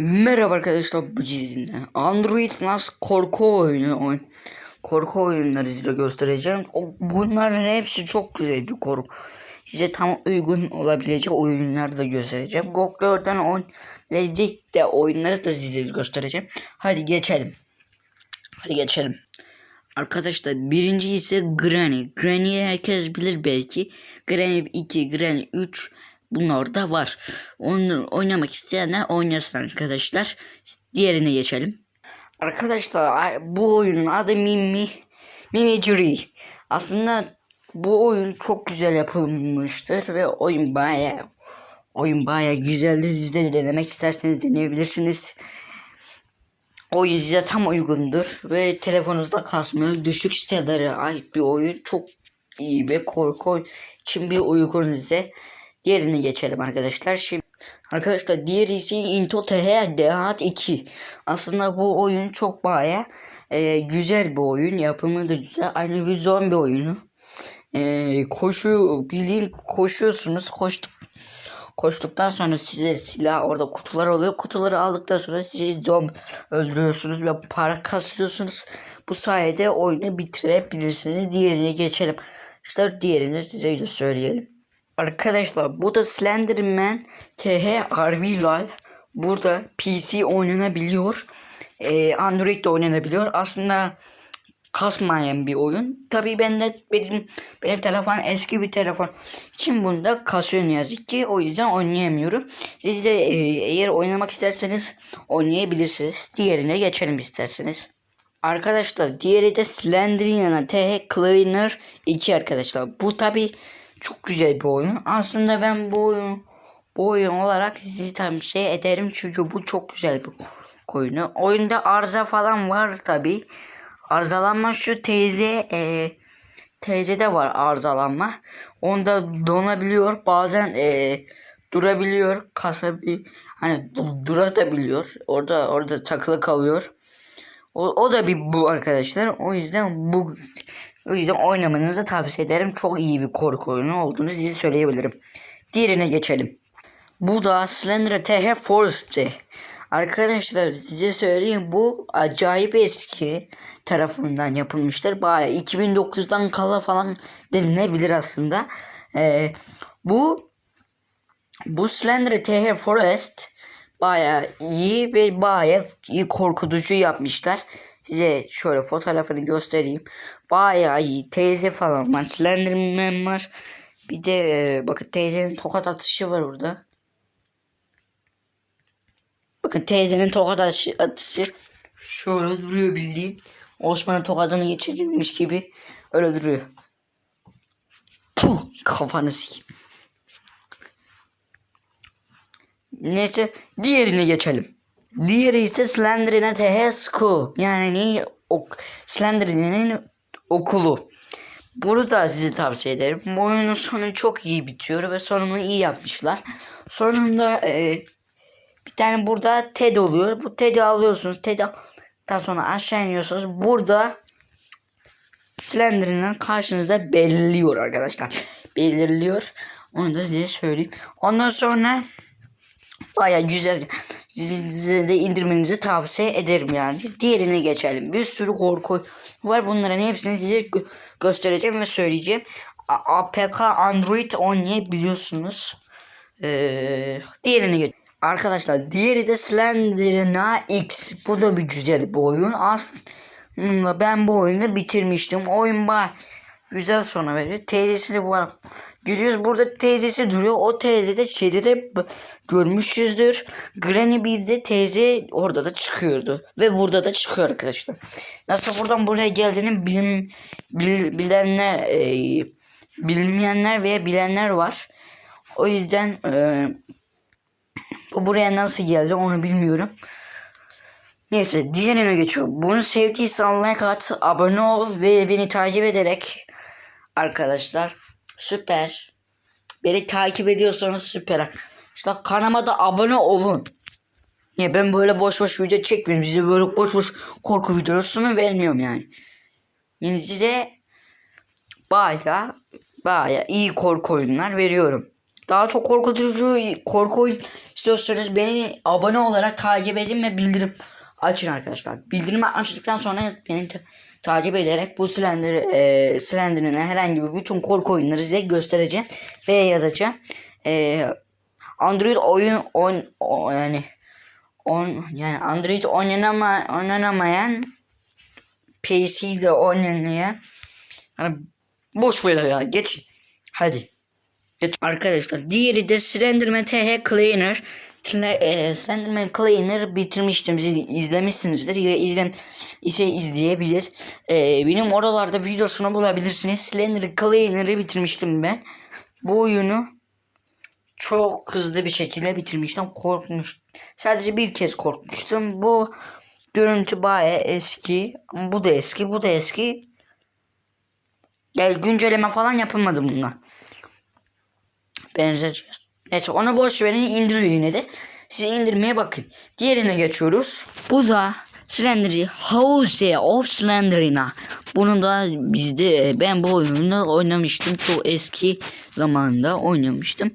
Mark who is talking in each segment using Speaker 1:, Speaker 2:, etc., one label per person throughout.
Speaker 1: Merhaba arkadaşlar bu çizimde Android NAS korku oyunu oyun korku oyunları size göstereceğim. Bunların hepsi çok güzel bir korku. Size tam uygun olabilecek oyunları da göstereceğim. GOG4'ten oynayabilecek de oyunları da size göstereceğim. Hadi geçelim. Hadi geçelim. Arkadaşlar birinci ise Granny. Granny'yi herkes bilir belki. Granny 2, Granny 3 bunlar da var. Onu oynamak isteyenler oynasın arkadaşlar. Diğerine geçelim. Arkadaşlar bu oyunun adı Mimi Mimicry. Aslında bu oyun çok güzel yapılmıştır ve oyun baya oyun baya güzeldir. Siz de denemek isterseniz deneyebilirsiniz. Oyun size tam uygundur ve telefonunuzda kasmıyor. Düşük sitelere ait bir oyun. Çok iyi ve korku için bir uygun size. Diğerine geçelim arkadaşlar. Şimdi arkadaşlar diğeri ise Into TH Dehat 2. Aslında bu oyun çok baya e, güzel bir oyun. Yapımı da güzel. Aynı bir zombi oyunu. E, koşu bildiğin koşuyorsunuz. Koştuk Koştuktan sonra size silah orada kutular oluyor. Kutuları aldıktan sonra sizi zombi öldürüyorsunuz ve para kasıyorsunuz. Bu sayede oyunu bitirebilirsiniz. Diğerine geçelim. İşte diğerini size de söyleyelim. Arkadaşlar bu da Slenderman TH Arvilal. Burada PC oynanabiliyor. Ee, Android de oynanabiliyor. Aslında kasmayan bir oyun. Tabii ben de benim benim telefon eski bir telefon için bunda kasıyor ne yazık ki. O yüzden oynayamıyorum. Siz de e, eğer oynamak isterseniz oynayabilirsiniz. Diğerine geçelim isterseniz. Arkadaşlar diğeri de Slendriana TH Cleaner 2 arkadaşlar. Bu tabi çok güzel bir oyun. Aslında ben bu oyun bu oyun olarak sizi tavsiye ederim çünkü bu çok güzel bir oyunu. Oyunda arıza falan var tabi. Arızalanma şu teyze e, teyzede var arızalanma. Onda donabiliyor. Bazen e, durabiliyor. Kasa bir hani du- durabiliyor. Orada orada takılı kalıyor. O, o da bir bu arkadaşlar. O yüzden bu o yüzden oynamanızı tavsiye ederim. Çok iyi bir korku oyunu olduğunu size söyleyebilirim. Diğerine geçelim. Bu da Slender TH Forest'ti. Arkadaşlar size söyleyeyim bu acayip eski tarafından yapılmıştır. Baya 2009'dan kala falan denilebilir aslında. Ee, bu bu Slender TH Forest baya iyi ve baya iyi korkutucu yapmışlar. Size şöyle fotoğrafını göstereyim. Baya iyi. Teyze falan var. Var. Bir de e, bakın teyzenin tokat atışı var burada. Bakın teyzenin tokat atışı, atışı şöyle duruyor bildiğin. Osman'ın tokadını geçirilmiş gibi öyle duruyor. Puh, kafanı sikeyim. Neyse diğerine geçelim. Diğeri ise Slenderman TH School. Yani ok Slenderman'in okulu. Bunu da size tavsiye ederim. Bu oyunun sonu çok iyi bitiyor ve sonunu iyi yapmışlar. Sonunda e, bir tane burada TED oluyor. Bu TED'i alıyorsunuz. Aldıktan sonra aşağı iniyorsunuz. Burada Slenderman karşınızda belirliyor arkadaşlar. Belirliyor. Onu da size söyleyeyim. Ondan sonra Baya güzel. Size de indirmenizi tavsiye ederim yani. Diğerine geçelim. Bir sürü korku var. Bunların hepsini size gö- göstereceğim ve söyleyeceğim. A- APK Android oynayabiliyorsunuz. Ee, diğerine geç. Arkadaşlar diğeri de Slenderna X. Bu da bir güzel bir oyun. Aslında ben bu oyunu bitirmiştim. Oyun baya güzel sona veriyor. Teyzesi de var. Görüyoruz burada teyzesi duruyor. O teyze de şeyde de görmüşüzdür. Granny bir de teyze orada da çıkıyordu. Ve burada da çıkıyor arkadaşlar. Nasıl buradan buraya geldiğini bilim, bil- bilenler e, bilmeyenler veya bilenler var. O yüzden e, bu buraya nasıl geldi onu bilmiyorum. Neyse diğerine geçiyorum. Bunu sevdiysen like at, abone ol ve beni takip ederek arkadaşlar süper. Beni takip ediyorsanız süper. İşte kanalıma da abone olun. Ya ben böyle boş boş video çekmiyorum. Size böyle boş boş korku videosunu vermiyorum yani. Yani size baya baya iyi korku oyunlar veriyorum. Daha çok korkutucu korku oyun istiyorsanız beni abone olarak takip edin ve bildirim açın arkadaşlar. Bildirimi açtıktan sonra beni ta- takip ederek bu Slender, e, Slender'ın herhangi bir bütün korku oyunları size göstereceğim ve yazacağım. E, Android oyun on, o- yani on yani Android oynanama, oynanamayan PC'de oynanayan hani boş ver ya geç hadi geç. arkadaşlar diğeri de Slenderman TH Cleaner Slenderman Cleaner bitirmiştim siz izlemişsinizdir ya izlem ise izleyebilir E, benim oralarda videosunu bulabilirsiniz Slender Cleaner'ı bitirmiştim ben bu oyunu çok hızlı bir şekilde bitirmiştim. Korkmuş. Sadece bir kez korkmuştum. Bu görüntü baya eski. Bu da eski, bu da eski. Yani güncelleme falan yapılmadı bundan. Benzeyeceğiz. Neyse onu boş verin indiriyor yine de. Siz indirmeye bakın. Diğerine geçiyoruz. Bu da Slendery House of Slenderina. Bunu da bizde ben bu oyunu oynamıştım. Çok eski zamanda oynamıştım.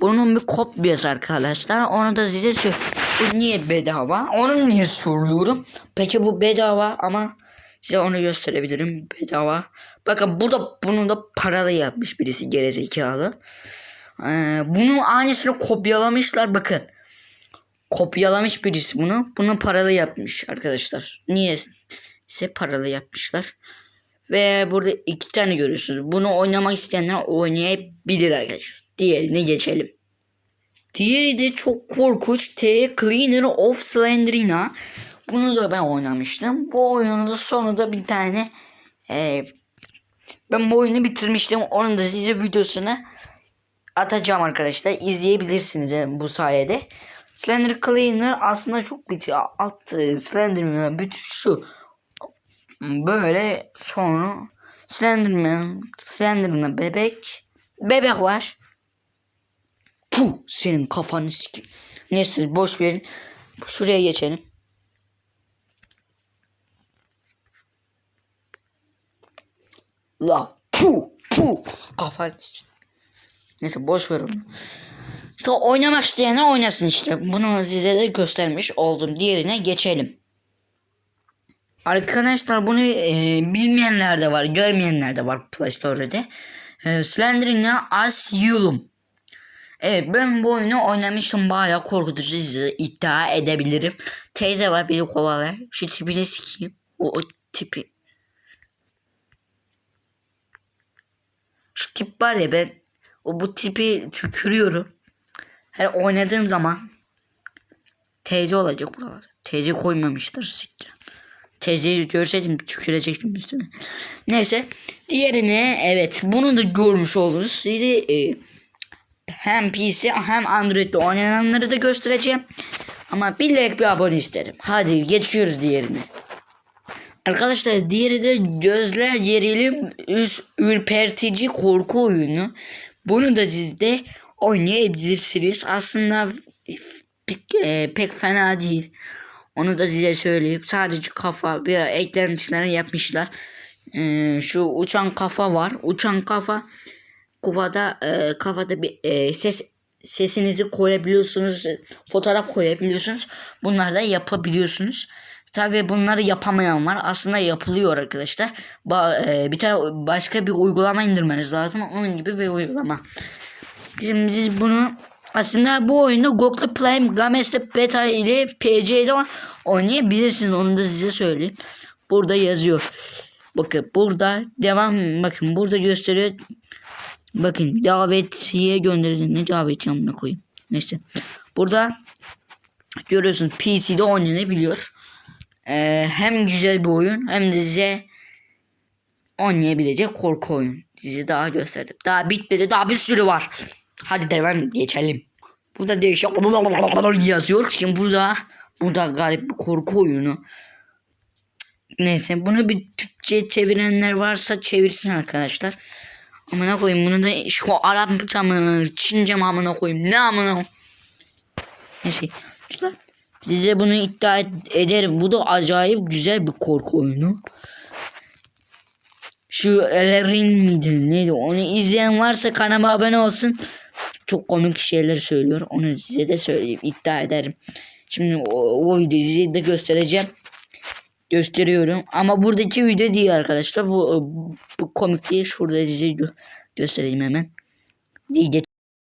Speaker 1: Bunun bir kopyası arkadaşlar. Onu da size Bu niye bedava? Onu niye soruyorum? Peki bu bedava ama size onu gösterebilirim. Bedava. Bakın burada bunu da paralı yapmış birisi gerizekalı. Ee, bunun aynısını kopyalamışlar bakın. Kopyalamış birisi bunu. Bunu paralı yapmış arkadaşlar. Niye ise paralı yapmışlar. Ve burada iki tane görüyorsunuz. Bunu oynamak isteyenler oynayabilir arkadaşlar. Diğerine geçelim. Diğeri de çok korkunç T Cleaner of Slenderina. Bunu da ben oynamıştım. Bu oyunun da sonunda bir tane e, ben bu oyunu bitirmiştim. Onun da size videosunu atacağım arkadaşlar. İzleyebilirsiniz yani bu sayede. Slender Cleaner aslında çok biti alt Slenderman bütün şu böyle sonra Slenderman Slenderman bebek bebek var. Puh senin kafanı sikim. Neyse boş verin. Şuraya geçelim. La puh puh kafanı sikim. Neyse boş ver onu. İşte oynamak isteyenler oynasın işte. Bunu size de göstermiş oldum. Diğerine geçelim. Arkadaşlar bunu e, bilmeyenler de var, görmeyenler de var Play Store'da. E, Slenderina Asylum. Evet ben bu oyunu oynamıştım bayağı korkutucu iddia edebilirim. Teyze var beni kovalay. Şu tipini sikeyim. O, o tipi. Şu tip var ya ben o bu tipi tükürüyorum. Her oynadığım zaman teyze olacak buralar. Teyze koymamışlar siktir. Teyzeyi görseydim tükürecektim üstüne. Neyse. Diğerine evet bunu da görmüş oluruz. Sizi e, hem PC hem Android'de oynayanları da göstereceğim. Ama bilerek bir abone isterim. Hadi geçiyoruz diğerine. Arkadaşlar diğeri de gözler gerilim üst ürpertici korku oyunu. Bunu da siz de oynayabilirsiniz. Aslında pek, e, pek fena değil. Onu da size söyleyeyim. Sadece kafa bir eklentiler yapmışlar. E, şu uçan kafa var. Uçan kafa kafada e, kafada bir e, ses sesinizi koyabiliyorsunuz. Fotoğraf koyabiliyorsunuz. Bunları da yapabiliyorsunuz. Tabii bunları yapamayan var. Aslında yapılıyor arkadaşlar. Ba- e, bir tane başka bir uygulama indirmeniz lazım. Onun gibi bir uygulama. Şimdi siz bunu aslında bu oyunu Google Play Games'te beta ile PC'de oynayabilirsiniz. Onu da size söyleyeyim. Burada yazıyor. Bakın burada devam bakın burada gösteriyor. Bakın davetiye gönderildi. Ne daveti amına koyayım. Neyse. Burada görüyorsunuz PC'de oynanabiliyor. Ee, hem güzel bir oyun hem de size oynayabilecek korku oyun. Size daha gösterdim. Daha bitmedi. Daha bir sürü var. Hadi devam geçelim. Burada değişik yazıyor. Şimdi burada burada garip bir korku oyunu. Neyse bunu bir Türkçe çevirenler varsa çevirsin arkadaşlar. Amına koyayım bunu da şu Arapça mı Çince mi amına koyayım ne amına Neyse arkadaşlar size bunu iddia ed- ederim. Bu da acayip güzel bir korku oyunu. Şu Ellerin miydi neydi onu izleyen varsa kanalıma abone olsun. çok komik şeyler söylüyor. Onu size de söyleyeyim. iddia ederim. Şimdi o, o videoyu size de göstereceğim. Gösteriyorum. Ama buradaki video değil arkadaşlar. Bu, bu komik değil. Şurada size gö- göstereyim hemen. DJ